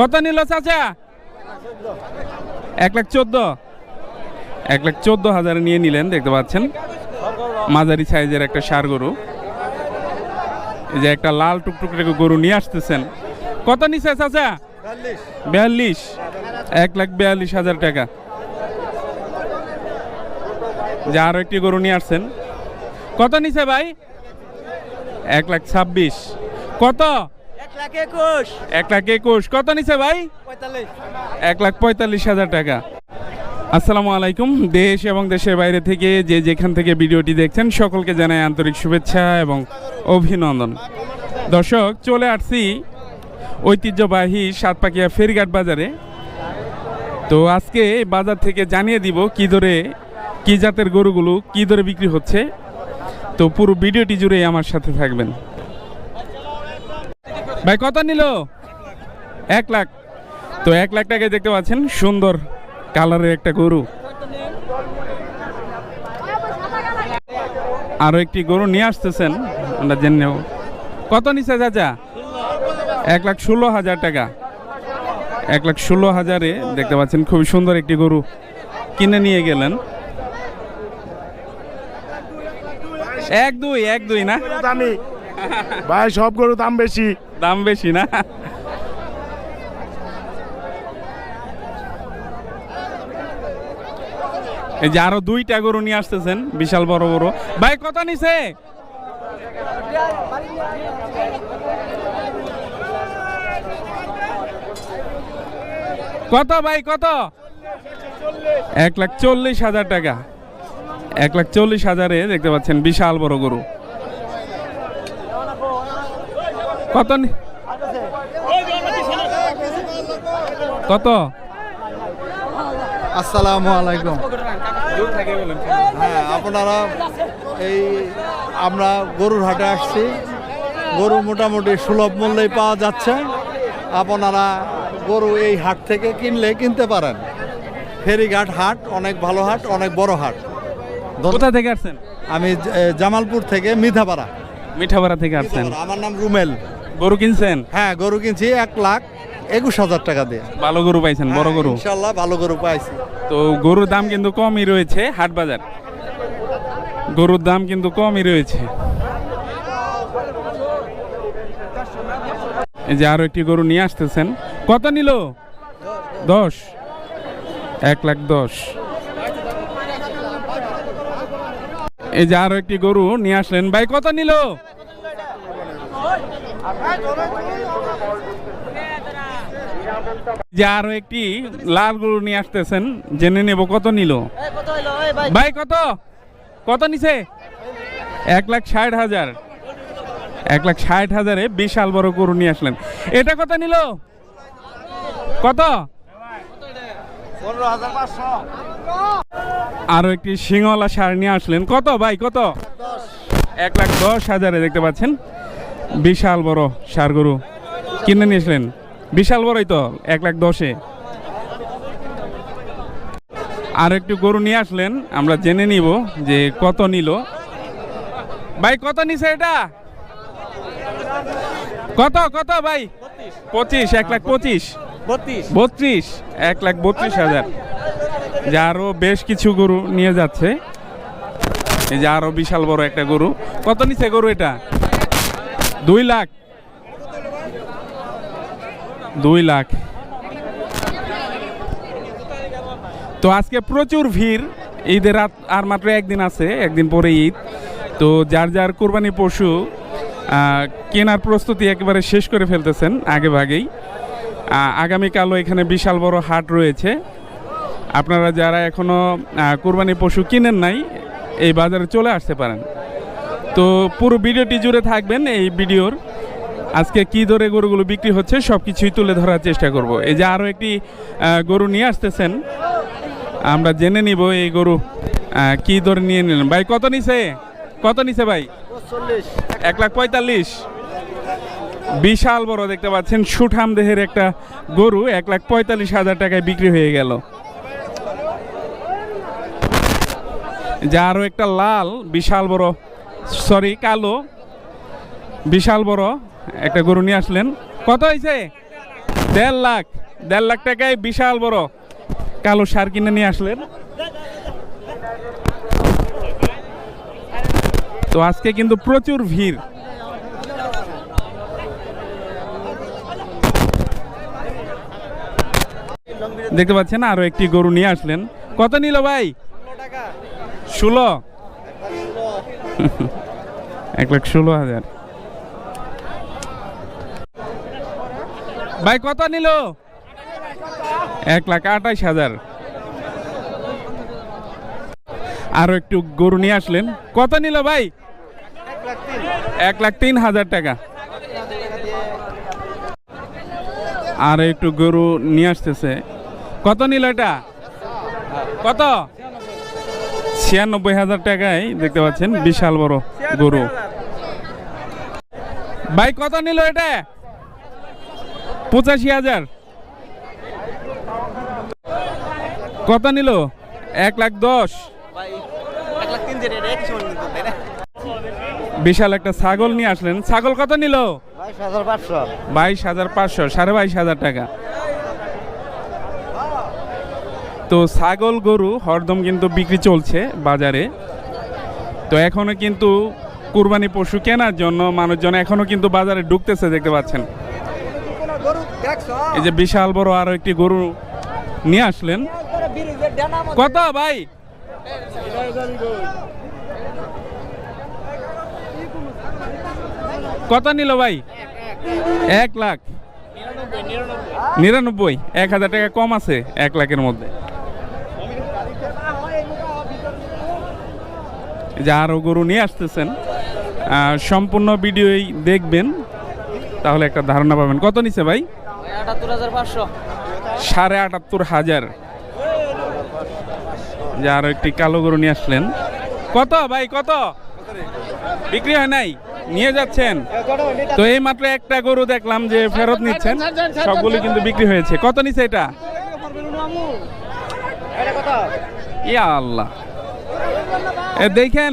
কত নিল চাচা? এক লাখ চোদ্দ। এক লাখ চোদ্দ হাজার নিয়ে নিলেন, দেখতে পাচ্ছেন। মাঝারি সাইজের একটা সার গরু। যে একটা লাল টুকটুক গরু নিয়ে আসতেছেন। কত নিছে চাচা? বিয়াল্লিশ। এক লাখ বিয়াল্লিশ হাজার টাকা। যে আরও একটি গরু নিয়ে আসছেন। কত নিছে ভাই? এক লাখ ছাব্বিশ। কত? এক লাখ একুশ। এক কত নিছে ভাই? এক লাখ পঁয়তাল্লিশ হাজার টাকা। আসসালামু আলাইকুম। দেশ এবং দেশের বাইরে থেকে যে যেখান থেকে ভিডিওটি দেখছেন সকলকে জানাই আন্তরিক শুভেচ্ছা এবং অভিনন্দন। দর্শক চলে আসছি ঐতিহ্যবাহী সাতপাকিয়া ফেরিঘাট বাজারে। তো আজকে বাজার থেকে জানিয়ে দিব কি দরে কি জাতের গরুগুলো কি দরে বিক্রি হচ্ছে। তো পুরো ভিডিওটি জুড়ে আমার সাথে থাকবেন। ভাই, কত নিল? এক লাখ। তো এক লাখ টাকায় দেখতে পাচ্ছেন, সুন্দর কালারের একটা গরু। আরও একটি গরু নিয়ে আসতেছেন, আমরা জেনে কত নিছে চাচা? এক লাখ ষোলো হাজার টাকা। এক লাখ ষোলো হাজারে দেখতে পাচ্ছেন, খুবই সুন্দর একটি গরু কিনে নিয়ে গেলেন। এক দুই এক দুই না? ভাই, সব গরু দাম বেশি। দাম বেশি না? এই যে আরও দুইটা গরু নিয়ে আসতেছেন, বিশাল বড় বড়। ভাই, কত নিছে? কত ভাই, কত? এক লাখ চল্লিশ হাজার টাকা। এক লাখ চল্লিশ হাজারে দেখতে পাচ্ছেন বিশাল বড় গরু। কত নি- কত? আসসালামু আলাইকুম। হ্যাঁ আপনারা এই আমরা গরুর হাটে আসছি। গরু মোটামুটি সুলভ মূল্যেই পাওয়া যাচ্ছে। আপনারা গরু এই হাট থেকে কিনলে কিনতে পারেন। ফেরিঘাট হাট অনেক ভালো হাট অনেক বড় হাট। কোথা থেকে আসছেন? আমি জামালপুর থেকে মিঠাপাড়া মিঠাপাড়া থেকে আসছেন। আমার নাম রুমেল। গরু কিনছেন? হ্যাঁ গরু কিনছি এক লাখ একুশ হাজার টাকা দিয়ে। ভালো গরু পাইছেন বড় হ্যাঁ, গরু? ইনশাল্লাহ ভালো গরু পাইছি। তো গরুর দাম কিন্তু কমই রয়েছে হাট বাজার। গরুর দাম কিন্তু কমই রয়েছে। এই যে আরও একটি গরু নিয়ে আসতেছেন। কত নিল? দশ। এক লাখ দশ। এই যে আরও একটি গরু নিয়ে আসলেন। ভাই কত নিল? যে আরও একটি লাল গরু নিয়ে আসতেছেন, জেনে নেব কত নিল। ভাই, কত? কত নিছে? এক লাখ ষাট হাজার। এক লাখ ষাট হাজারে বিশাল বড় গরু নিয়ে আসলেন। এটা কত নিল? কত? আরও একটি সিংহলা সার নিয়ে আসলেন। কত ভাই, কত? এক লাখ দশ হাজারে দেখতে পাচ্ছেন। বিশাল বড় সার গরু। কিনে নিয়েছিলেন। বিশাল বড়ই তো এক লাখ দশে। আর একটু গরু নিয়ে আসলেন আমরা জেনে নিব যে কত নিল। ভাই কত নিছে এটা? কত কত ভাই? পঁচিশ এক লাখ পঁচিশ। বত্রিশ। এক লাখ বত্রিশ হাজার। যে আরও বেশ কিছু গরু নিয়ে যাচ্ছে। এই যে আরও বিশাল বড় একটা গরু। কত নিচ্ছে গরু এটা? দুই লাখ। দুই লাখ। তো আজকে প্রচুর ভিড়। ঈদের রাত- আর মাত্র একদিন আছে, একদিন পরে ঈদ। তো যার যার কোরবানি পশু কেনার প্রস্তুতি একেবারে শেষ করে ফেলতেছেন আগে ভাগেই। আগামীকালও এখানে বিশাল বড় হাট রয়েছে। আপনারা যারা এখনও কোরবানি পশু কিনেন নাই, এই বাজারে চলে আসতে পারেন। তো পুরো ভিডিওটি জুড়ে থাকবেন এই ভিডিওর। আজকে কি দরে গরুগুলো বিক্রি হচ্ছে সব কিছুই তুলে ধরার চেষ্টা করব। এই যে আরও একটি গরু নিয়ে আসতেছেন। আমরা জেনে নিব এই গরু কি দরে নিয়ে নিলেন। ভাই কত নিছে? কত নিছে ভাই? এক লাখ পঁয়তাল্লিশ। বিশাল বড় দেখতে পাচ্ছেন সুঠাম দেহের একটা গরু এক লাখ পঁয়তাল্লিশ হাজার টাকায় বিক্রি হয়ে গেল। যে আরও একটা লাল বিশাল বড় সরি, কালো। বিশাল বড়। একটা গরু নিয়ে আসলেন। কত হয়েছে দেড় লাখ। দেড় লাখ টাকায় বিশাল বড়। কালো সার কিনে নিয়ে আসলেন। তো আজকে কিন্তু প্রচুর ভিড়। দেখতে পাচ্ছেন, আরও একটি গরু নিয়ে আসলেন। কত নিল ভাই? ষোলো। এক লাখ ষোলো হাজার। ভাই, কত নিল? এক লাখ আঠাইশ হাজার। আরও একটু গরু নিয়ে আসলেন। কত নিল ভাই? এক লাখ তিন হাজার টাকা। আর একটু গরু নিয়ে আসতেছে। কত নিল এটা? কত? ছিয়ানব্বই হাজার টাকায় দেখতে পাচ্ছেন বিশাল বড় গরু। ভাই কত নিল এটা? পঁচাশি হাজার। কত নিল? এক লাখ দশ। বিশাল একটা ছাগল নিয়ে আসলেন। ছাগল কত নিল? বাইশ হাজার পাঁচশো। সাড়ে বাইশ হাজার টাকা। তো ছাগল, গরু, হরদম কিন্তু বিক্রি চলছে বাজারে। তো এখনও কিন্তু কুরবানি পশু কেনার জন্য মানুষজন এখনও কিন্তু বাজারে ঢুকতেছে, দেখতে পাচ্ছেন। এই যে বিশাল বড় আরও একটি গরু নিয়ে আসলেন। কত ভাই? কত নিল ভাই? এক লাখ। নিরানব্বই। এক হাজার টাকা কম আছে এক লাখের মধ্যে এই যে আরও গরু নিয়ে আসতেছেন সম্পূর্ণ ভিডিওই দেখবেন তাহলে একটা ধারণা পাবেন। কত নিছে ভাই? সাড়ে আটাত্তর হাজার যে আরও একটি কালো গরু নিয়ে আসলেন। কত ভাই কত? বিক্রি হয় নাই? নিয়ে যাচ্ছেন? তো এই মাত্র একটা গরু দেখলাম যে ফেরত নিচ্ছেন। সবগুলো কিন্তু বিক্রি হয়েছে। কত নিছে এটা? ইয়া আল্লাহ। দেখেন।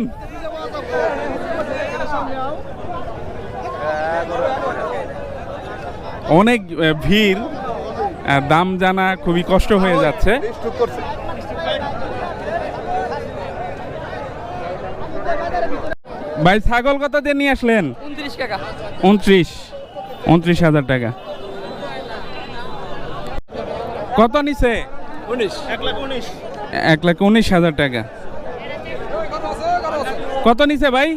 অনেক ভিড়। দাম জানা খুবই কষ্ট হয়ে যাচ্ছে। ভাই ছাগল কত দিয়ে নিয়ে আসলেন? উনত্রিশ উনত্রিশ। হাজার টাকা। কত নিছে? এক লাখ উনিশ হাজার টাকা। কত নিছে ভাই?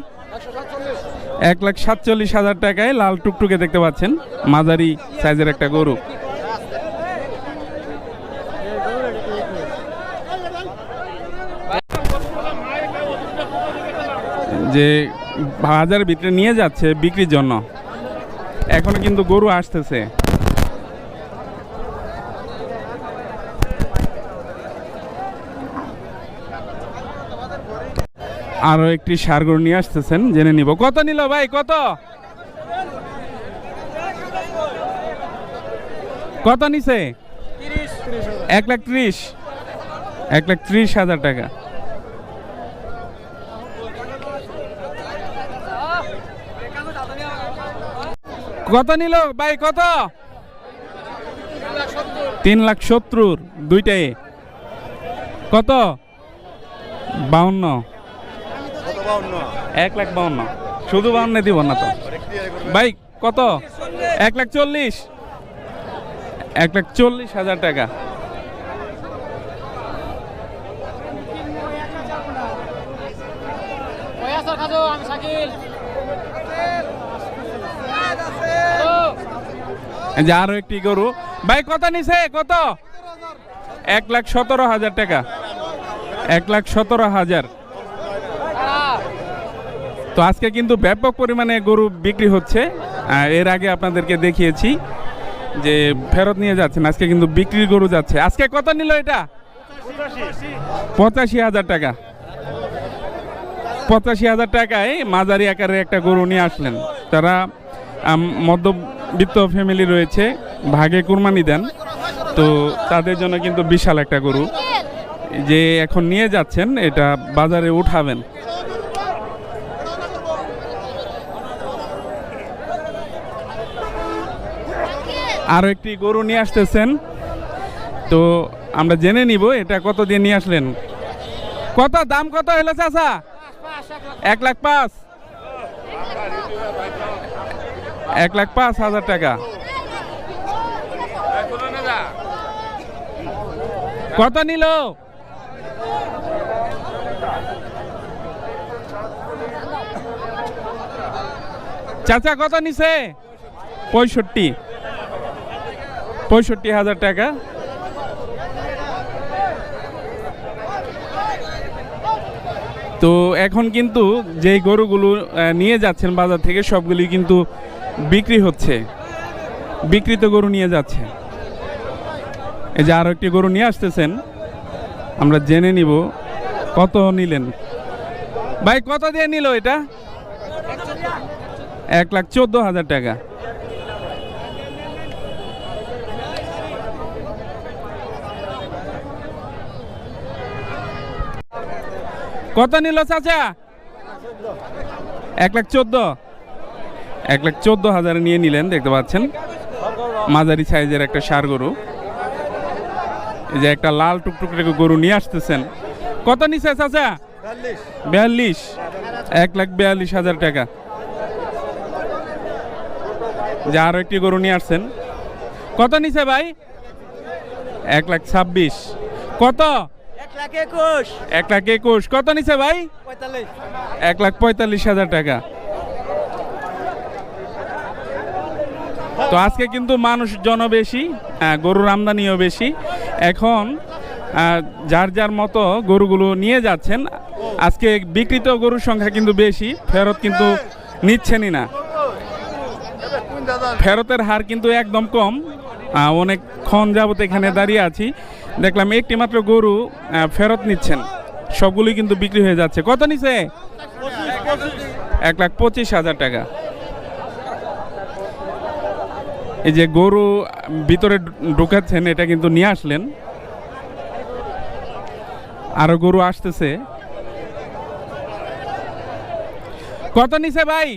এক লাখ সাতচল্লিশ হাজার টাকায় লাল টুকটুকে দেখতে পাচ্ছেন। মাঝারি সাইজের একটা গরু। যে বাজারের ভিতরে নিয়ে যাচ্ছে বিক্রির জন্য। এখনও কিন্তু গরু আসতেছে। আরও একটি সার নিয়ে আসতেছেন, জেনে নিব। কত নিল ভাই? কত? কত নিছে? এক লাখ ত্রিশ। এক লাখ ত্রিশ হাজার টাকা। কত নিল ভাই? কত? তিন লাখ সত্তর। দুইটাই। কত? বাউন্ন। এক লাখ বাউন্ন। শুধু বাউন্ন দিব না তো। ভাই কত? এক লাখ চল্লিশ। এক লাখ চল্লিশ হাজার টাকা। যে আরও একটি গরু। ভাই কত নিছে? কত? এক লাখ সতেরো হাজার টাকা। এক লাখ সতেরো হাজার। তো আজকে কিন্তু ব্যাপক পরিমাণে গরু বিক্রি হচ্ছে। এর আগে আপনাদেরকে দেখিয়েছি যে ফেরত নিয়ে যাচ্ছেন। আজকে কিন্তু বিক্রির গরু যাচ্ছে। আজকে কত নিল এটা? পঁচাশি হাজার টাকা। পঁচাশি হাজার টাকায় মাঝারি আকারের একটা গরু নিয়ে আসলেন। তারা মধ্যবিত্ত ফ্যামিলি রয়েছে। ভাগে কুরবানি দেন। তো তাদের জন্য কিন্তু বিশাল একটা গরু। যে এখন নিয়ে যাচ্ছেন, এটা বাজারে উঠাবেন। আরও একটি গরু নিয়ে আসতেছেন। তো আমরা জেনে নিব এটা কত দিয়ে নিয়ে আসলেন। কত? দাম কত হলো চাচা? এক লাখ পাঁচ। এক লাখ পাঁচ হাজার টাকা। কত নিল? চাচা কত নিছে? পঁয়ষট্টি। পঁয়ষট্টি হাজার টাকা। তো এখন কিন্তু যেই গরুগুলো নিয়ে যাচ্ছেন বাজার থেকে, সবগুলি কিন্তু বিক্রি হচ্ছে। বিক্রিত গরু নিয়ে যাচ্ছে। এই যে আরও একটি গরু নিয়ে আসতেছেন। আমরা জেনে নিব কত নিলেন। ভাই, কত দিয়ে নিল এটা? এক লাখ চোদ্দ হাজার টাকা। কত নিল চাচা? এক লাখ চোদ্দ। এক লাখ চোদ্দ হাজার নিয়ে নিলেন দেখতে পাচ্ছেন। মাঝারি সাইজের একটা সার গরু। যে একটা লাল টুকটুক গরু নিয়ে আসতেছেন। কত নিছে চাচা? বিয়াল্লিশ। এক লাখ বিয়াল্লিশ হাজার টাকা। যে আরও একটি গরু নিয়ে আসছেন। কত নিছে ভাই? এক লাখ ছাব্বিশ। কত? এক লাখ একুশ। কত নিছে ভাই? এক লাখ পঁয়তাল্লিশ হাজার টাকা। তো আজকে কিন্তু মানুষ জন বেশি হ্যাঁ, গরুর আমদানিও বেশি। এখন যার যার মতো গরুগুলো নিয়ে যাচ্ছেন আজকে বিকৃত গরুর সংখ্যা কিন্তু বেশি ফেরত কিন্তু নিচ্ছেনই না। ফেরতের হার কিন্তু একদম কম। অনেকক্ষণ যাবত এখানে দাঁড়িয়ে আছি। দেখলাম একটি মাত্র গরু ফেরত নিচ্ছেন। সবগুলোই কিন্তু বিক্রি হয়ে যাচ্ছে। কত নিছে? এক লাখ পঁচিশ হাজার টাকা। এই যে গরু ভিতরে ঢুকাচ্ছেন, এটা কিন্তু নিয়ে আসলেন। আরও গরু আসতেছে। কত নিছে ভাই?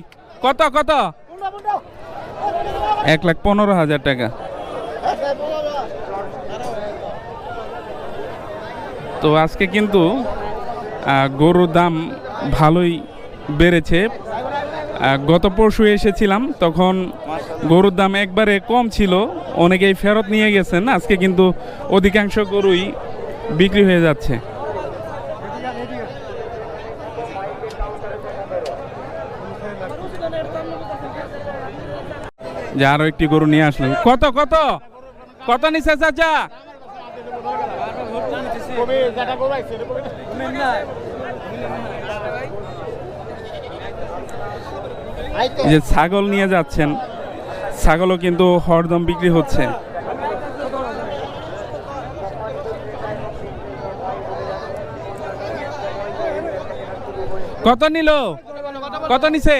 কত কত? এক লাখ পনেরো হাজার টাকা। তো আজকে কিন্তু গরুর দাম ভালোই বেড়েছে। গত পরশু এসেছিলাম, তখন গরুর দাম একবারে কম ছিল, অনেকেই ফেরত নিয়ে গেছেন। আজকে কিন্তু অধিকাংশ গরুই বিক্রি হয়ে যাচ্ছে। যে আরও একটি গরু নিয়ে আসলেন কত কত? কত নিছে চাচা? এই যে ছাগল নিয়ে যাচ্ছেন ছাগলও কিন্তু হরদম বিক্রি হচ্ছে। কত নিল? কত নিছে?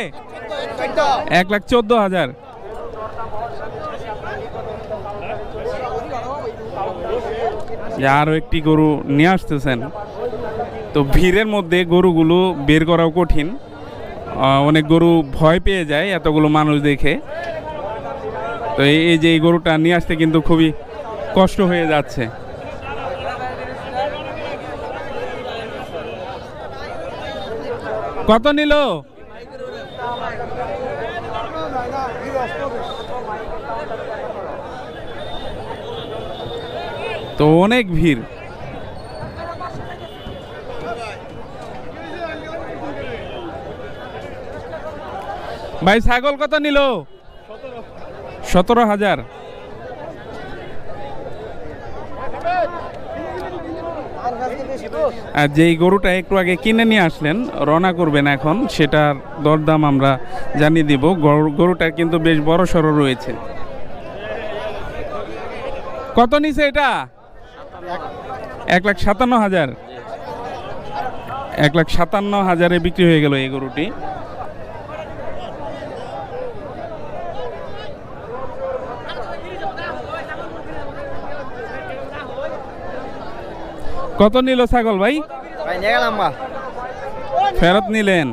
এক লাখ চোদ্দ হাজার। যে আরও একটি গরু নিয়ে আসতেছেন। তো ভিড়ের মধ্যে গরুগুলো বের করাও কঠিন। অনেক গরু ভয় পেয়ে যায় এতগুলো মানুষ দেখে। তো এই যে এই গরুটা নিয়ে আসতে কিন্তু খুবই কষ্ট হয়ে যাচ্ছে। কত নিল? তো অনেক ভিড়। ভাই, ছাগল কত নিল? সতেরো হাজার। আর যেই গরুটা একটু আগে কিনে নিয়ে আসলেন, রওনা করবেন এখন, সেটার দরদাম আমরা জানিয়ে দিব। গরু- গরুটা কিন্তু বেশ বড় সড়ো রয়েছে। কত নিছে এটা? এক লাখ সাতান্ন হাজার। এক লাখ সাতান্ন হাজারে বিক্রি হয়ে গেল এই গরুটি। কত নিল ছাগল ভাই? ফেরত নিলেন।